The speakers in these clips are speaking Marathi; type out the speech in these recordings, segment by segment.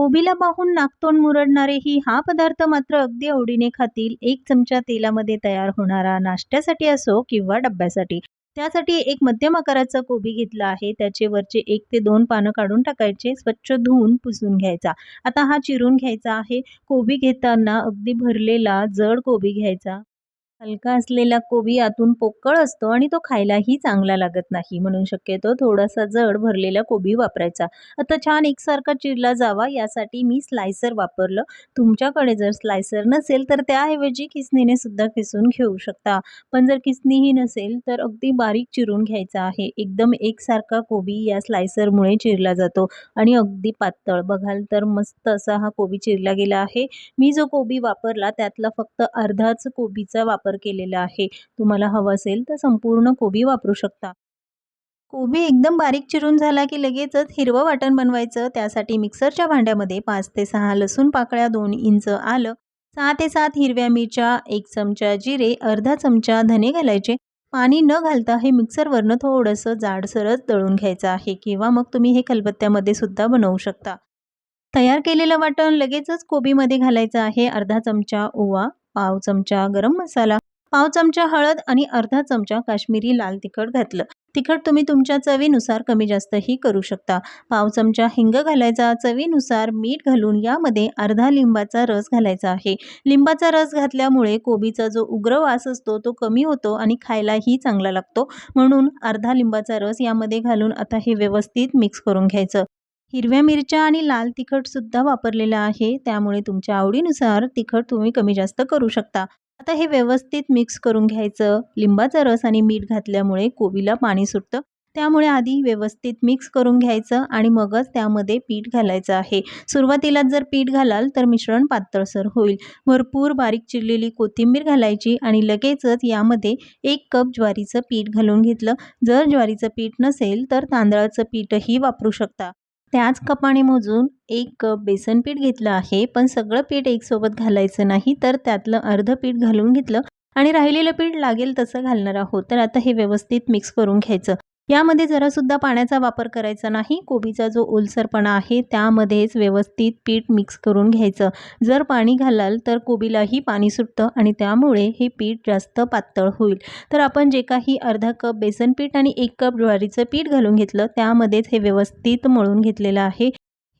कोबीला पाहून नाकतोंड मुरडणारेही हा पदार्थ मात्र अगदी आवडीने खातील. एक चमचा तेलामध्ये तयार होणारा नाश्त्यासाठी असो किंवा डब्यासाठी. त्यासाठी एक मध्यम आकाराचा कोबी घेतला आहे. त्याचे वरचे एक ते दोन पानं काढून टाकायचे. स्वच्छ धुवून पुसून घ्यायचा. आता हा चिरून घ्यायचा आहे. कोबी घेताना अगदी भरलेला जड कोबी घ्यायचा. हलका असलेला कोबी आतून पोकळ असतो आणि तो खायलाही चांगला लागत नाही. म्हणून शक्यतो थोडासा जड भरलेला कोबी वापरायचा. आता छान एकसारखा चिरला जावा यासाठी मी स्लायसर वापरलं. तुमच्याकडे जर स्लायसर नसेल तर त्याऐवजी किसनीने सुद्धा किसून घेऊ शकता. पण जर किसनीही नसेल तर अगदी बारीक चिरून घ्यायचा आहे. एकदम एकसारखा कोबी या स्लायसरमुळे चिरला जातो आणि अगदी पातळ. बघाल तर मस्त असा हा कोबी चिरला गेला आहे. मी जो कोबी वापरला त्यातला फक्त अर्धाच कोबीचा वापर केलेला आहे. तुम्हाला हवं असेल तर संपूर्ण कोबी वापरू शकता. कोबी एकदम बारीक चिरून झाला की लगेचच हिरवं वाटण बनवायचं. त्यासाठी मिक्सरच्या भांड्यामध्ये पाच ते सहा लसूण पाकळ्या दोन इंच आलं. सहा ते सात हिरव्या मिरच्या एक चमचा जिरे अर्धा चमचा धने घालायचे. पाणी न घालता हे मिक्सरवरनं थोडंसं जाडसरच दळून घ्यायचं आहे किंवा मग तुम्ही हे खलबत्त्यामध्ये सुद्धा बनवू शकता. तयार केलेलं वाटण लगेचच कोबीमध्ये घालायचं आहे. अर्धा चमचा ओवा पाव चमचा गरम मसाला पाव चमचा हळद आणि अर्धा चमचा काश्मीरी लाल तिखट घातलं. तिखट तुम्ही तुमच्या चवीनुसार कमी जास्तही करू शकता. पाव चमचा हिंग घालायचा. चवीनुसार मीठ घालून यामध्ये अर्धा लिंबाचा रस घालायचा आहे. लिंबाचा रस घातल्यामुळे कोबीचा जो उग्र वास असतो तो कमी होतो आणि खायलाही चांगला लागतो. म्हणून अर्धा लिंबाचा रस यामध्ये घालून आता हे व्यवस्थित मिक्स करून घ्यायचं. हिरव्या मिरच्या आणि लाल तिखटसुद्धा वापरलेलं आहे. त्यामुळे तुमच्या आवडीनुसार तिखट तुम्ही कमी जास्त करू शकता. आता हे व्यवस्थित मिक्स करून घ्यायचं. लिंबाचा रस आणि मीठ घातल्यामुळे कोबीला पाणी सुटतं. त्यामुळे आधी व्यवस्थित मिक्स करून घ्यायचं आणि मगच त्यामध्ये पीठ घालायचं आहे. सुरुवातीला जर पीठ घालाल तर मिश्रण पातळसर होईल. भरपूर बारीक चिरलेली कोथिंबीर घालायची आणि लगेचच यामध्ये एक कप ज्वारीचं पीठ घालून घेतलं. जर ज्वारीचं पीठ नसेल तर तांदळाचं पीठही वापरू शकता. त्याच कपाने मोजून एक कप बेसन पीठ घेतलं आहे पण सगळं पीठ एकसोबत घालायचं नाही तर त्यातलं अर्धं पीठ घालून घेतलं आणि राहिलेलं पीठ लागेल तसं घालणार आहोत. तर आता हे व्यवस्थित मिक्स करून घ्यायचं. यामध्ये जरासुद्धा पाण्याचा वापर करायचा नाही. कोबीचा जो ओलसरपणा आहे त्यामध्येच व्यवस्थित पीठ मिक्स करून घ्यायचं. जर पाणी घालाल तर कोबीलाही पाणी सुटतं आणि त्यामुळे हे पीठ जास्त पातळ होईल. तर आपण जे काही अर्धा कप बेसन पीठ आणि एक कप ज्वारीचं पीठ घालून घेतलं त्यामध्येच हे व्यवस्थित मळून घेतलेलं आहे.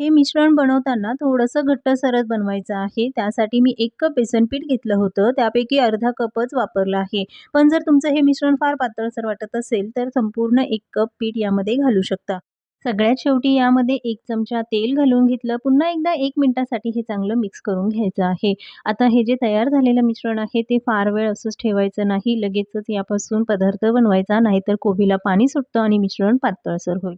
हे मिश्रण बनवताना थोडंसं घट्टसरच बनवायचं आहे. त्यासाठी मी एक कप बेसन पीठ घेतलं होतं. त्यापैकी अर्धा कपच वापरला आहे. पण जर तुमचं हे मिश्रण फार पातळसर वाटत असेल तर संपूर्ण एक कप पीठ यामध्ये घालू शकता. सगळ्यात शेवटी यामध्ये एक चमचा तेल घालून घेतलं. पुन्हा एकदा एक मिनटासाठी हे चांगलं मिक्स करून घ्यायचं आहे. आता हे जे तयार झालेलं मिश्रण आहे ते फार वेळ असंच ठेवायचं नाही. लगेचच यापासून पदार्थ बनवायचा नाहीतर कोबीला पाणी सुटतं आणि मिश्रण पातळसर होईल.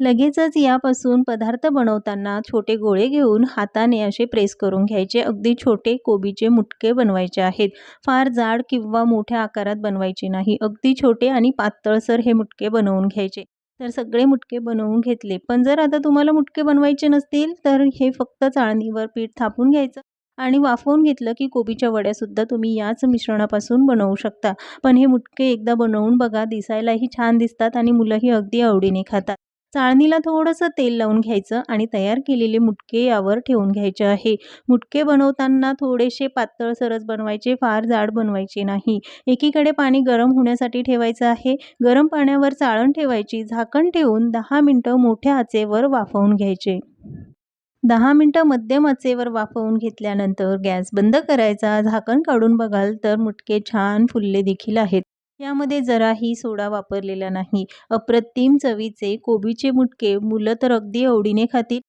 लगेचच यापासून पदार्थ बनवताना छोटे गोळे घेऊन हाताने असे प्रेस करून घ्यायचे. अगदी छोटे कोबीचे मुटके बनवायचे आहेत. फार जाड किंवा मोठ्या आकारात बनवायचे नाही. अगदी छोटे आणि पातळसर हे मुटके बनवून घ्यायचे. तर सगळे मुटके बनवून घेतले. पण जर आता तुम्हाला मुटके बनवायचे नसतील तर हे फक्त चाळणीवर पीठ थापून घ्यायचं आणि वाफवून घेतलं की कोबीच्या वड्यासुद्धा तुम्ही याच मिश्रणापासून बनवू शकता. पण हे मुटके एकदा बनवून बघा दिसायलाही छान दिसतात आणि मुलंही अगदी आवडीने खातात. चाळणीला थोडंसं तेल लावून घ्यायचं आणि तयार केलेले मुटके यावर ठेवून घ्यायचे आहे. मुटके बनवताना थोडेसे पातळ सरस बनवायचे फार जाड बनवायचे नाही. एकीकडे पाणी गरम होण्यासाठी ठेवायचं आहे. गरम पाण्यावर चाळण ठेवायची झाकण ठेवून दहा मिनटं मोठ्या आचेवर वाफवून घ्यायचे. दहा मिनटं मध्यम आचेवर वाफवून घेतल्यानंतर गॅस बंद करायचा. झाकण काढून बघाल तर मुटके छान फुलले देखील आहेत. यामध्ये जराही सोडा वापरलेला नाही. अप्रतिम चवीचे कोबीचे मुटके मुलं तर अगदी आवडीने खातील.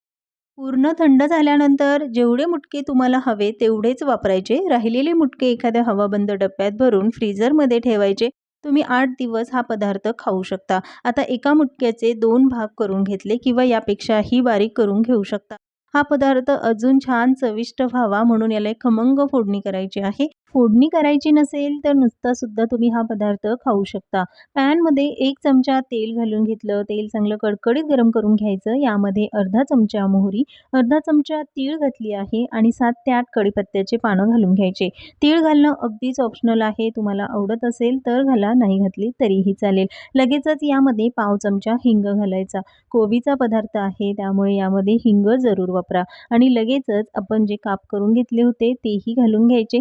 पूर्ण थंड झाल्यानंतर जेवढे मुटके तुम्हाला हवे तेवढेच वापरायचे. राहिलेले मुटके एखाद्या हवाबंद डब्यात भरून फ्रीझरमध्ये ठेवायचे. तुम्ही आठ दिवस हा पदार्थ खाऊ शकता. आता एका मुटक्याचे दोन भाग करून घेतले किंवा यापेक्षाही बारीक करून घेऊ शकता. हा पदार्थ अजून छान चविष्ट व्हावा म्हणून याला एक खमंग फोडणी करायची आहे. फोडणी करायची नसेल तर नुसतासुद्धा तुम्ही हा पदार्थ खाऊ शकता. पॅनमध्ये एक चमचा तेल घालून घेतलं तेल चांगलं कडकडीत गरम करून घ्यायचं. यामध्ये अर्धा चमचा मोहरी अर्धा चमचा तीळ घातली आहे आणि सात ते आठ कडीपत्त्याचे पानं घालून घ्यायचे. तीळ घालणं अगदीच ऑप्शनल आहे. तुम्हाला आवडत असेल तर घाला नाही घातली तरीही चालेल. लगेचच यामध्ये पाव चमचा हिंग घालायचा. कोबीचा पदार्थ आहे त्यामुळे यामध्ये हिंग जरूर वापरा. आणि लगेचच आपण जे काप करून घेतले होते तेही घालून घ्यायचे.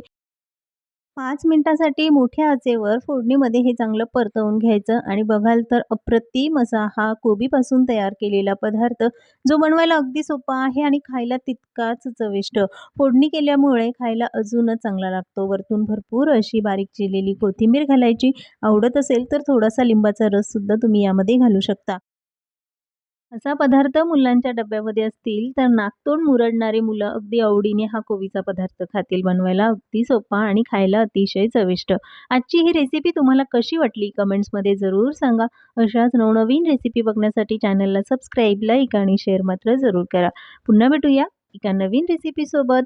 पाच मिनटासाठी मोठ्या आचेवर फोडणीमध्ये हे चांगलं परतवून घ्यायचं आणि बघाल तर अप्रतिम असा हा कोबीपासून तयार केलेला पदार्थ जो बनवायला अगदी सोपा आहे आणि खायला तितकाच चविष्ट. फोडणी केल्यामुळे खायला अजूनच चांगला लागतो. वरतून भरपूर अशी बारीक चिरलेली कोथिंबीर घालायची. आवडत असेल तर थोडासा लिंबाचा रससुद्धा तुम्ही यामध्ये घालू शकता. असा पदार्थ मुलांच्या डब्यामध्ये असतील तर नाकतोंड मुरडणारी मुलं अगदी आवडीने हा कोबीचा पदार्थ खातील. बनवायला अगदी सोपा आणि खायला अतिशय चविष्ट. आजची ही रेसिपी तुम्हाला कशी वाटली? कमेंट्समध्ये जरूर सांगा. अशाच नवनवीन रेसिपी बघण्यासाठी चॅनलला सबस्क्राईब लाईक आणि शेअर मात्र जरूर करा. पुन्हा भेटूया एका नवीन रेसिपीसोबत